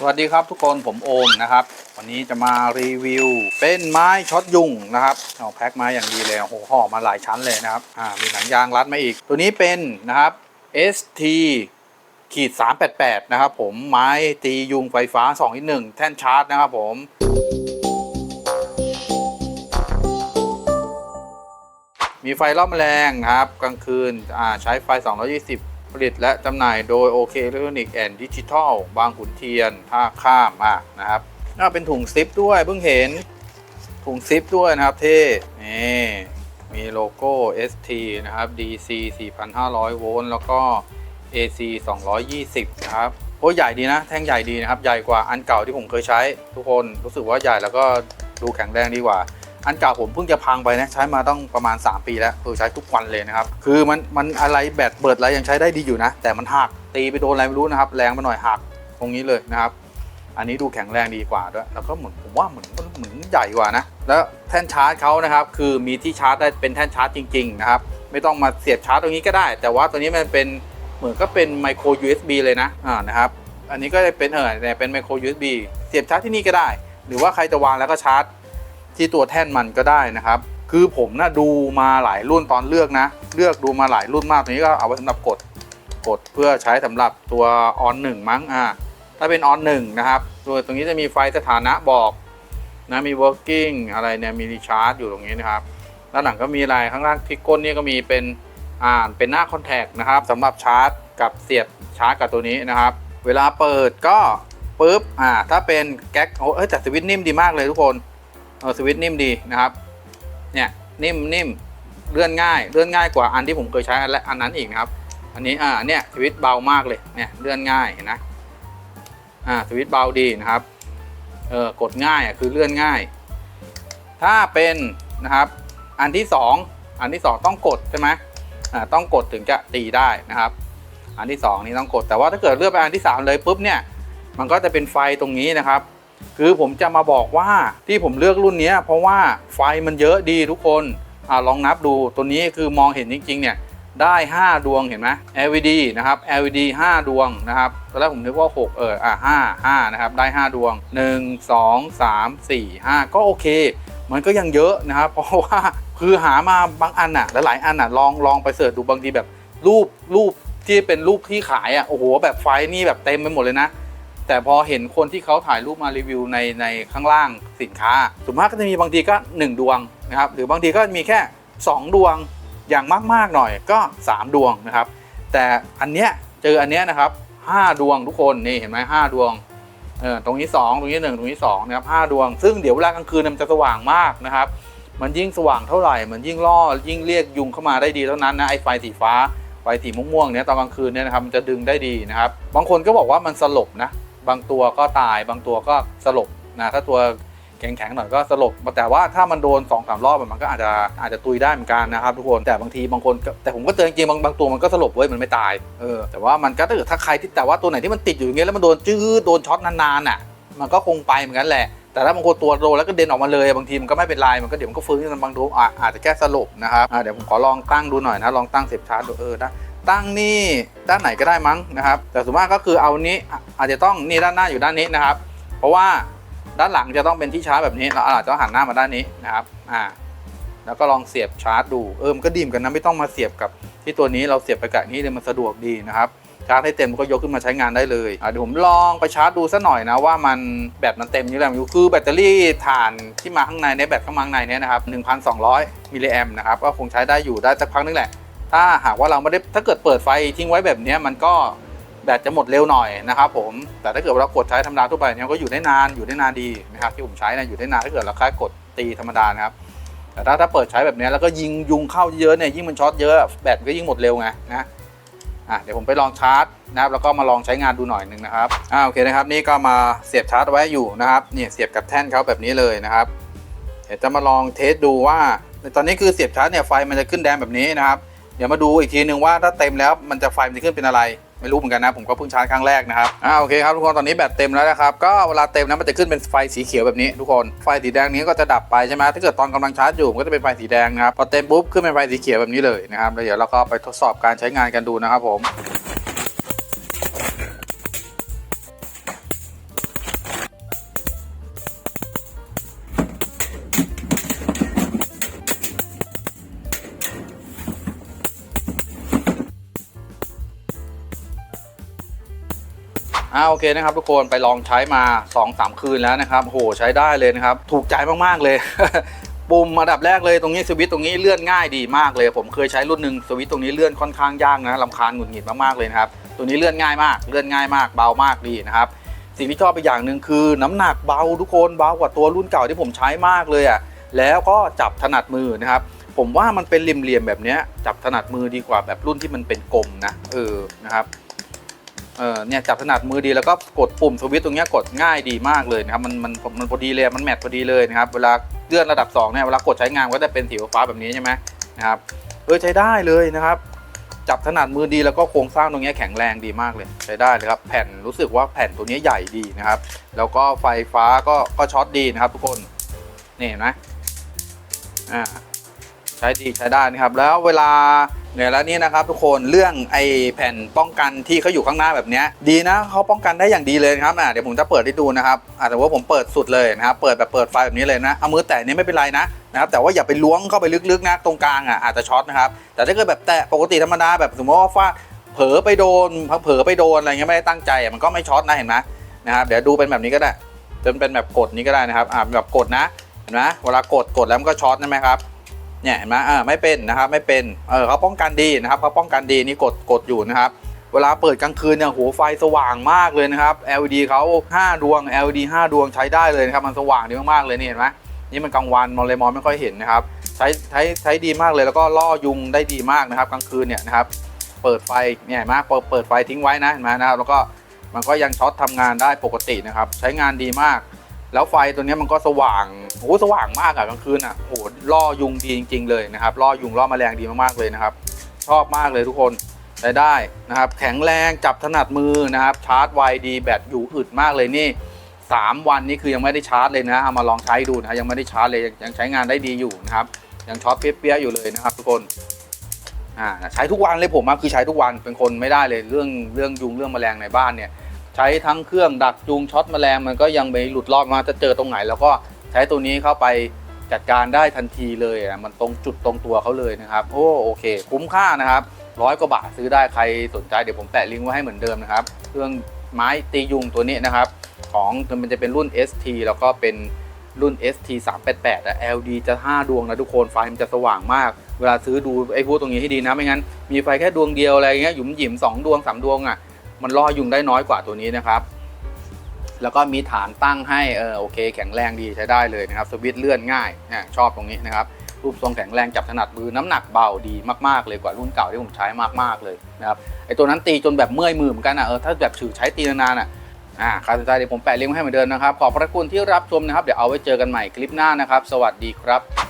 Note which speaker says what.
Speaker 1: สวัสดีครับทุกคนผมโอมนะครับ วันนี้จะมารีวิว เป็นไม้ช็อตยุงนะครับเอาแพ็คมาอย่างดีเลยโอ้โหห่อมาหลายชั้นเลยนะครับอ่ามีหนังยางรัดมาอีก ตัวนี้เป็นนะครับ ST ขีด388 นะครับผมไม้ตียุงไฟฟ้า2ที่1แท่นชาร์จนะครับผมมีไฟรอบแมลงครับ กลางคืนอ่าใช้ไฟ 220 ลิตและจำหน่ายโดย OK Electronic and Digital บางขุนเทียนท่าข้ามอะนะครับน่าเป็นถุงซิปด้วยเพิ่งเห็นถุงซิปด้วยนะครับเท่นี่มีโลโก้ ST นะครับ DC 4,500 โวลต์แล้วก็ AC 220 นะครับโอ้ใหญ่ดีนะ แท่งใหญ่ดีนะครับ ใหญ่กว่าอันเก่าที่ผมเคยใช้ทุกคนรู้สึกว่าใหญ่แล้วก็ดูแข็งแรงดีกว่า อันเก่าผมเพิ่งจะพังไปนะใช้มาต้องประมาณ 3 ปีแล้วคือใช้ทุกวันเลยนะครับ คือมันมันอะไรแบตเบิดอะไรยังใช้ได้ดีอยู่นะ แต่มันหักตีไปโดนอะไรไม่รู้นะครับ แรงไปหน่อยหักตรงนี้เลยนะครับ อันนี้ดูแข็งแรงดีกว่าด้วยแล้วก็เหมือนผมว่าเหมือนเหมือนใหญ่กว่านะแล้วแท่นชาร์จเขานะครับ คือมีที่ชาร์จได้เป็นแท่นชาร์จจริงๆนะครับไม่ต้องมาเสียบชาร์จตรงนี้ก็ได้ แต่ว่าตัวนี้มันเป็นเหมือนก็เป็นไมโคร USB เลยนะอ่านะครับอันนี้ก็จะเป็นเออเนี่ยเป็นไมโคร USB เสียบชาร์จที่นี่ก็ได้ หรือว่าใครจะวางแล้วก็ชาร์จ ที่ตัวแท่นมันก็ได้นะครับ คือผมนะดูมาหลายรุ่นตอนเลือกนะ เลือกดูมาหลายรุ่นมากตัวนี้ก็เอาไว้สำหรับกดกดเพื่อใช้สำหรับตัวออนหนึ่งมั้งอ่าถ้าเป็นออนหนึ่งนะครับตัวตรงนี้จะมีไฟสถานะบอกนะมี working อะไรเนี่ยมีรีชาร์จอยู่ตรงนี้นะครับด้านหลังก็มีอะไรข้างล่างที่ก้นนี่ก็มีเป็นอ่าเป็นหน้าคอนแทคนะครับสำหรับชาร์จกับเสียบชาร์จกับตัวนี้นะครับ เวลาเปิดก็ปุ๊บอ่าถ้าเป็นแก๊กโอ้เอ้ยแต่สวิตช์นิ่มดีมากเลยทุกคน เออสวิตช์นิ่มดีนะครับ เนี่ยนิ่มนิ่มเลื่อนง่ายเลื่อนง่ายกว่าอันที่ผมเคยใช้อันและอันนั้นอีกนะครับ อันนี้อ่าเนี่ยสวิตช์เบามากเลยเนี่ยเลื่อนง่ายเห็นนะอ่าสวิตช์เบาดีนะครับเออกดง่ายอะคือเลื่อนง่าย ถ้าเป็นนะครับ อันที่สองอันที่สองต้องกดใช่ไหมอ่าต้องกดถึงจะตีได้นะครับ อันที่สองนี่ต้องกดแต่ว่าถ้าเกิดเลือกไปอันที่สามเลยปุ๊บเนี่ยมันก็จะเป็นไฟตรงนี้นะครับ คือผมจะมาบอกว่าที่ผมเลือกรุ่นนี้เพราะว่าไฟมันเยอะดีทุกคนอลองนับดูตัวนี้คือมองเห็นจริงๆเนี่ยได้ 5 ดวงเห็นไหม LED นะครับ LED 5 ดวงนะครับตอนแรกผมนึกว่า 6 เอออะ5 5นะครับได้ 5 ดวง 1 2 3 4 5 ก็โอเค มันก็ยังเยอะนะครับ เพราะว่าคือหามาบางอันอะหลายอันอะลองลองไปเสิร์ชดูบางทีแบบรูปรูปที่เป็นรูปที่ขายอะโอ้โหแบบไฟนี่แบบเต็มไปหมดเลยนะ แต่พอเห็นคนที่เขาถ่ายรูปมารีวิวในในข้างล่างสินค้าส่วนมากก็จะมีบางทีก็ 1 ดวงนะครับหรือบางทีก็มีแค่ 2 ดวงอย่างมากๆหน่อยก็ 3 ดวงนะครับ แต่อันเนี้ยเจออันเนี้ยนะครับ 5 ดวงทุกคนนี่เห็นไหมห้าดวงเออตรงนี้ 2 ตรงนี้ 1 ตรงนี้2นะครับห้าดวง ซึ่งเดี๋ยวเวลากลางคืนมันจะสว่างมากนะครับ มันยิ่งสว่างเท่าไหร่ มันยิ่งล่อยิ่งเรียกยุงเข้ามาได้ดีเท่านั้นนะไอ้ไฟสีฟ้าไฟสีม่วงๆเนี่ยตอนกลางคืนเนี่ยนะครับมันจะดึงได้ดีนะครับ บางคนก็บอกว่ามันสลบนะ บางตัวก็ตายบางตัวก็สลบนะถ้าตัวแข็งๆหน่อยก็สลบแต่ว่าถ้ามันโดน2อสารอบมันก็อาจจะอาจจะตุยได้เหมือนกันนะครับทุกคนแต่บางทีบางคนแต่ผมก็เตือนจริงบางบางตัวมันก็สลบเว้ยมันไม่ตายเออแต่ว่ามันก็ถ้าเกิดถ้าใครที่แต่ว่าตัวไหนที่มันติดอยู่อย่างเงี้ยแล้วมันโดนจื้อโดนช็อตนานๆอะ มันก็คงไปเหมือนกันแหละ แต่ถ้าบางคนตัวโดนแล้วก็เด่นออกมาเลยบางทีมันก็ไม่เป็นไรมันก็เดี๋ยวมันก็ฟื้นขึ้นบางตัวอาจจะแค่สลบนะครับเดี๋ยวผมขอลองตั้งดูหน่อยนะลองตั้งเสียบชาร์จดูเออได้ ตั้งนี่ด้านไหนก็ได้มั้งนะครับ แต่ส่วนมากก็คือเอานี้อาจจะต้องนี่ด้านหน้าอยู่ด้านนี้นะครับ เพราะว่าด้านหลังจะต้องเป็นที่ชาร์จแบบนี้เราอาจจะต้องหันหน้ามาด้านนี้นะครับอ่าแล้วก็ลองเสียบชาร์จดูเออมันก็ดีมกันนะไม่ต้องมาเสียบกับที่ตัวนี้เราเสียบไปกับนี้เลยมันสะดวกดีนะครับชาร์จให้เต็มก็ยกขึ้นมาใช้งานได้เลยอะเดี๋ยวผมลองไปชาร์จดูสักหน่อยนะว่ามันแบตมันเต็มหรือยังอยู่คือแบตเตอรี่ถ่านที่มาข้างในในแบตข้างมั้งในเนี่ยนะครับ 1,200 มิลลิแอมนะครับก็คงใช้ได้อยู่ได้สักพักนึงแหละ ถ้าหากว่าเราไม่ได้ถ้าเกิดเปิดไฟทิ้งไว้แบบนี้มันก็แบตจะหมดเร็วหน่อยนะครับผมแต่ถ้าเกิดเรากดใช้ธรรมดาทั่วไปเนี่ยก็อยู่ได้นานอยู่ได้นานดีนะครับที่ผมใช้นะอยู่ได้นานถ้าเกิดเราแค่กดตีธรรมดานะครับแต่ถ้าถ้าเปิดใช้แบบนี้แล้วก็ยิงยุงเข้าเยอะเนี่ยยิ่งมันช็อตเยอะแบตก็ยิ่งหมดเร็วไงนะอะเดี๋ยวผมไปลองชาร์จนะครับแล้วก็มาลองใช้งานดูหน่อยหนึ่งนะครับอ่าโอเคนะครับนี่ก็มาเสียบชาร์จไว้อยู่นะครับเนี่ยเสียบกับแท่นเขาแบบนี้เลยนะครับ เดี๋ยวจะมาลองเทสดูว่าตอนนี้คือเสียบชาร์จเนี่ยไฟมันจะขึ้นแดงแบบนี้นะครับ เดี๋ยวมาดูอีกทีนึงว่าถ้าเต็มแล้วมันจะไฟมันจะขึ้นเป็นอะไร ไม่รู้เหมือนกันนะ ผมก็เพิ่งชาร์จครั้งแรกนะครับอ่าโอเคครับทุกคนตอนนี้แบตเต็มแล้วนะครับก็เวลาเต็มนะมันจะขึ้นเป็นไฟสีเขียวแบบนี้ทุกคนไฟสีแดงนี้ก็จะดับไปใช่ไหมถ้าเกิดตอนกำลังชาร์จอยู่มันก็จะเป็นไฟสีแดงนะครับพอเต็มปุ๊บขึ้นเป็นไฟสีเขียวแบบนี้เลยนะครับแล้วเดี๋ยวเราก็ไปทดสอบการใช้งานกันดูนะครับผม อ่าโอเคนะครับทุกคนไปลองใช้มา2อสามคืนแล้วนะครับโหใช้ได้เลยนะครับ ถูกใจมากๆเลย ปุ่มอันดับแรกเลยตรงนี้สวิตช์ตรงนี้เลื่อนง่ายดีมากเลย ผมเคยใช้รุ่นหนึ่งสวิตช์ตรงนี้เลื่อนค่อนข้างยากนะลำคาญหงุดหงิดมากๆเลยนะครับตัวนี้เลื่อนง่ายมาก เลื่อนง่ายมาก เบามากดีนะครับสิ่งที่ชอบไปอย่างหนึ่งคือน้ำหนักเบาทุกคนเบากว่าตัวรุ่นเก่าที่ผมใช้มากเลยอะ่ะแล้วก็จับถนัดมือนะครับผมว่ามันเป็นเหลี่ยมๆแบบเนี้ยจับถนัดมือดีกว่าแบบรุ่นที่มันเป็นกลมนะเออนะครับ เออเนี่ยจับถนัดมือดีแล้วก็กดปุ่มสวิตช์ตรงนี้กดง่ายดีมากเลยนะครับมันมันมันพอดีเลยมันแมทพอดีเลยนะครับเวลาเลื่อนระดับ2เนี่ยเวลากดใช้งานก็จะเป็นสีฟ้าแบบนี้ใช่ไหมนะครับเออใช้ได้เลยนะครับ จับถนัดมือดีแล้วก็โครงสร้างตรงนี้แข็งแรงดีมากเลยใช้ได้เลยครับแผ่นรู้สึกว่าแผ่นตัวนี้ใหญ่ดีนะครับ แล้วก็ไฟฟ้าก็ก็ช็อตดีนะครับ ทุกคนนี่เห็นไหมอ่าใช้ดีใช้ได้นะครับ แล้วเวลาเนี่ยแล้วนี่นะครับทุกคนเรื่องไอแผ่นป้องกันที่เขาอยู่ข้างหน้าแบบนี้ดีนะเขาป้องกันได้อย่างดีเลยครับอ่าเดี๋ยวผมจะเปิดให้ดูนะครับอาจจะว่าผมเปิดสุดเลยนะครับเปิดแบบเปิดไฟแบบนี้เลยนะเอามือแตะนี่ไม่เป็นไรนะนะครับแต่ว่าอย่าไปล้วงเข้าไปลึกๆนะตรงกลางอะอาจจะช็อตนะครับแต่ถ้าเกิดแบบแตะปกติธรรมดาแบบสมมติว่าฟาดเผลอไปโดนเผลอไปโดนอะไรเงี้ยไม่ได้ตั้งใจมันก็ไม่ช็อตนะเห็นไหมนะครับเดี๋ยวดูเป็นแบบนี้ก็ได้เป็นเป็นแบบกดนี้ก็ได้นะครับอ่าแบบกดนะเห็นไหมเวลากดกดแล้วมันก็ช็อตใช่ไหมครับ เนี่ยเห็นไหมอ่าไม่เป็นนะครับไม่เป็นเออเขาป้องกันดีนะครับเขาป้องกันดีนี่กดกดอยู่นะครับ เวลาเปิดกลางคืนเนี่ยหัวไฟสว่างมากเลยนะครับ LED เขา 5 ดวง LED 5 ดวงใช้ได้เลยนะครับมันสว่างดีมากๆเลยนี่เห็นไหมนี่มันกลางวันมองเลยมองไม่ค่อยเห็นนะครับใช้ใช้ใช้ดีมากเลยแล้วก็ล่อยุงได้ดีมากนะครับ กลางคืนเนี่ยนะครับเปิดไฟเนี่ยเห็นไหมเปิดเปิดไฟทิ้งไว้นะเห็นไหมนะครับแล้วก็มันก็ยังช็อตทำงานได้ปกตินะครับ ใช้งานดีมาก แล้วไฟตัวนี้มันก็สว่าง โอ้โหสว่างมากอะกลางคืนอะโอ้โหล่อยุงดีจริง ๆ เลยนะครับล่อยุงล่อแมลงดีมากๆเลยนะครับ ชอบมากเลยทุกคนใช้ได้นะครับ แข็งแรงจับถนัดมือนะครับ ชาร์จไวดีแบตอยู่อึดมากเลยนี่ 3 วันนี้คือยังไม่ได้ชาร์จเลยนะเอามาลองใช้ดูนะยังไม่ได้ชาร์จเลยยังยังใช้งานได้ดีอยู่นะครับยังช็อตเปี้ยๆอยู่เลยนะครับ ทุกคนอ่าใช้ทุกวันเลยผมอะคือใช้ทุกวันเป็นคนไม่ได้เลยเรื่องเรื่องยุงเรื่องแมลงในบ้านเนี่ยใช้ทั้งเครื่องดักยุงช็อตแมลงมันก็ยังไม่หลุดรอดมาจะเจอตรงไหน แล้วก็ ใช้ตัวนี้เข้าไปจัดการได้ทันทีเลยอะมันตรงจุดตรงตัวเขาเลยนะครับ โอ้โอเค คุ้มค่านะครับร้อยกว่าบาทซื้อได้ใครสนใจเดี๋ยวผมแปะลิงก์ไว้ให้เหมือนเดิมนะครับ เครื่องไม้ตียุงตัวนี้นะครับ ของมันจะเป็นรุ่น ST แล้วก็เป็นรุ่น ST 388อะ LD จะ 5 ดวงนะทุกคนไฟมันจะสว่างมาก เวลาซื้อดูไอ้พวกตรงนี้ให้ดีนะไม่งั้น มีไฟแค่ดวงเดียวอะไรเงี้ยหยุมหยิมสองดวงสามดวงอะมันล่อยุงได้น้อยกว่าตัวนี้นะครับ แล้วก็มีฐานตั้งให้เออโอเคแข็งแรงดีใช้ได้เลยนะครับสวิตช์เลื่อนง่ายนะชอบตรงนี้นะครับรูปทรงแข็งแรงจับถนัดมือน้ำหนักเบาดีมากๆเลยกว่ารุ่นเก่าที่ผมใช้มากๆเลยนะครับไอตัวนั้นตีจนแบบเมื่อยมือเหมือนกันอะเออถ้าแบบถือใช้ตีนานๆอะอ่าใครสนใจเดี๋ยวผมแปะลิงก์ให้เหมือนเดิมนะครับ ขอบพระคุณที่รับชมนะครับ เดี๋ยวเอาไว้เจอกันใหม่คลิปหน้านะครับ สวัสดีครับ